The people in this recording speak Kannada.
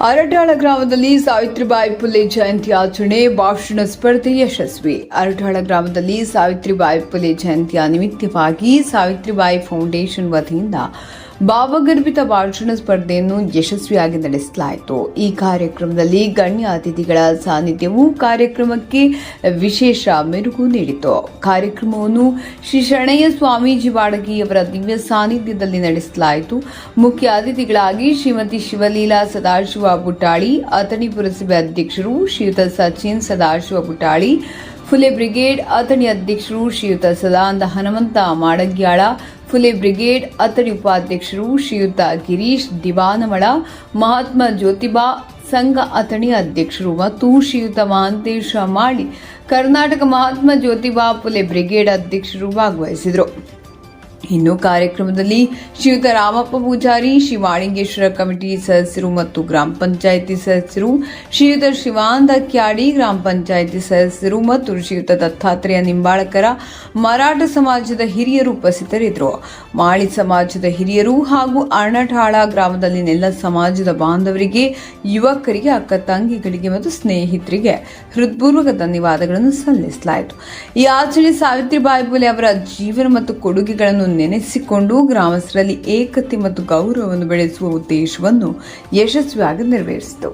ಅರಟಾಳ ಗ್ರಾಮದಲ್ಲಿ ಸಾವಿತ್ರಿಬಾಯಿ ಪುಲೆ ಜಯಂತಿ ಆಚರಣೆ, ಭಾಷಣ ಸ್ಪರ್ಧೆ ಯಶಸ್ವಿ. ಅರಟಾಳ ಗ್ರಾಮದಲ್ಲಿ ಸಾವಿತ್ರಿಬಾಯಿ ಪುಲೆ ಜಯಂತಿಯ ನಿಮಿತ್ತವಾಗಿ ಸಾವಿತ್ರಿಬಾಯಿ ಫೌಂಡೇಶನ್ ವತಿಯಿಂದ ಭಾವಗರ್ಭಿತ ಭಾಷಣ ಸ್ಪರ್ಧೆಯನ್ನು ಯಶಸ್ವಿಯಾಗಿ ನಡೆಸಲಾಯಿತು. ಈ ಕಾರ್ಯಕ್ರಮದಲ್ಲಿ ಗಣ್ಯ ಅತಿಥಿಗಳ ಸಾನ್ನಿಧ್ಯವು ಕಾರ್ಯಕ್ರಮಕ್ಕೆ ವಿಶೇಷ ಮೆರುಗು ನೀಡಿತು. ಕಾರ್ಯಕ್ರಮವನ್ನು ಶ್ರೀ ಶರಣಯ್ಯ ಸ್ವಾಮೀಜಿ ಬಾಡಗಿಯವರ ದಿವ್ಯ ಸಾನ್ನಿಧ್ಯದಲ್ಲಿ ನಡೆಸಲಾಯಿತು. ಮುಖ್ಯ ಅತಿಥಿಗಳಾಗಿ ಶ್ರೀಮತಿ ಶಿವಲೀಲಾ ಸದಾಶಿವ ಬುಟಾಳಿ ಅಥಣಿ ಪುರಸಭೆ ಅಧ್ಯಕ್ಷರು ಶ್ರೀಯುತ ಸಚಿನ್ ಸದಾಶಿವ ಬುಟಾಳಿ ಫುಲೆ ಬ್ರಿಗೇಡ್ ಅಥಣಿ ಅಧ್ಯಕ್ಷರು ಶ್ರೀಯುತ ಸದಾನಂದ ಹನುಮಂತ ಮಾಡಗ್ಯಾಳ ಫುಲೆ ಬ್ರಿಗೇಡ್ ಅತರಿ ಉಪಾಧ್ಯಕ್ಷರು ಶ್ರೀಯುತ ಗಿರೀಶ್, ದಿವಾನಮಳ, ಮಹಾತ್ಮ ಜ್ಯೋತಿಬಾ, ಸಂಘ ಅಥಣಿ ಅಧ್ಯಕ್ಷರು ಮತ್ತು ಶ್ರೀಯುತ ಮಹಾಂತೇಶ ಮಾಳಿ, ಕರ್ನಾಟಕ ಮಹಾತ್ಮ ಜ್ಯೋತಿಬಾ ಫುಲೆ ಬ್ರಿಗೇಡ್ ಅಧ್ಯಕ್ಷರು ಭಾಗವಹಿಸಿದರು. ಇನ್ನು ಕಾರ್ಯಕ್ರಮದಲ್ಲಿ ಶ್ರೀಯುತ ರಾಮಪ್ಪ ಪೂಜಾರಿ, ಶ್ರೀ ವಾಣಿಂಗೇಶ್ವರ ಕಮಿಟಿ ಸದಸ್ಯರು ಮತ್ತು ಗ್ರಾಮ ಪಂಚಾಯಿತಿ ಸದಸ್ಯರು, ಶ್ರೀಯುತ ಶಿವಾನಂದ ಕ್ಯಾಡಿ, ಗ್ರಾಮ ಪಂಚಾಯಿತಿ ಸದಸ್ಯರು ಮತ್ತು ಶ್ರೀಯುತ ದತ್ತಾತ್ರೇಯ ನಿಂಬಾಳಕರ ಮರಾಠ ಸಮಾಜದ ಹಿರಿಯರು ಉಪಸ್ಥಿತರಿದ್ದರು. ಮಾಳಿ ಸಮಾಜದ ಹಿರಿಯರು ಹಾಗೂ ಅರ್ಣಠಾಳ ಗ್ರಾಮದಲ್ಲಿನೆಲ್ಲ ಸಮಾಜದ ಬಾಂಧವರಿಗೆ, ಯುವಕರಿಗೆ ಅಕ್ಕ ತಂಗಿಗಳಿಗೆ ಮತ್ತು ಸ್ನೇಹಿತರಿಗೆ ಹೃತ್ಪೂರ್ವಕ ಧನ್ಯವಾದಗಳನ್ನು ಸಲ್ಲಿಸಲಾಯಿತು. ಈ ಆಚರಣೆ ಸಾವಿತ್ರಿಬಾಯಿ ಫುಲೆ ಅವರ ಜೀವನ ಮತ್ತು ಕೊಡುಗೆಗಳನ್ನು ನೆನೆಸಿಕೊಂಡು ಗ್ರಾಮಸ್ಥರಲ್ಲಿ ಏಕತೆ ಮತ್ತು ಗೌರವವನ್ನು ಬೆಳೆಸುವ ಉದ್ದೇಶವನ್ನು ಯಶಸ್ವಿಯಾಗಿ ನೆರವೇರಿಸಿತು.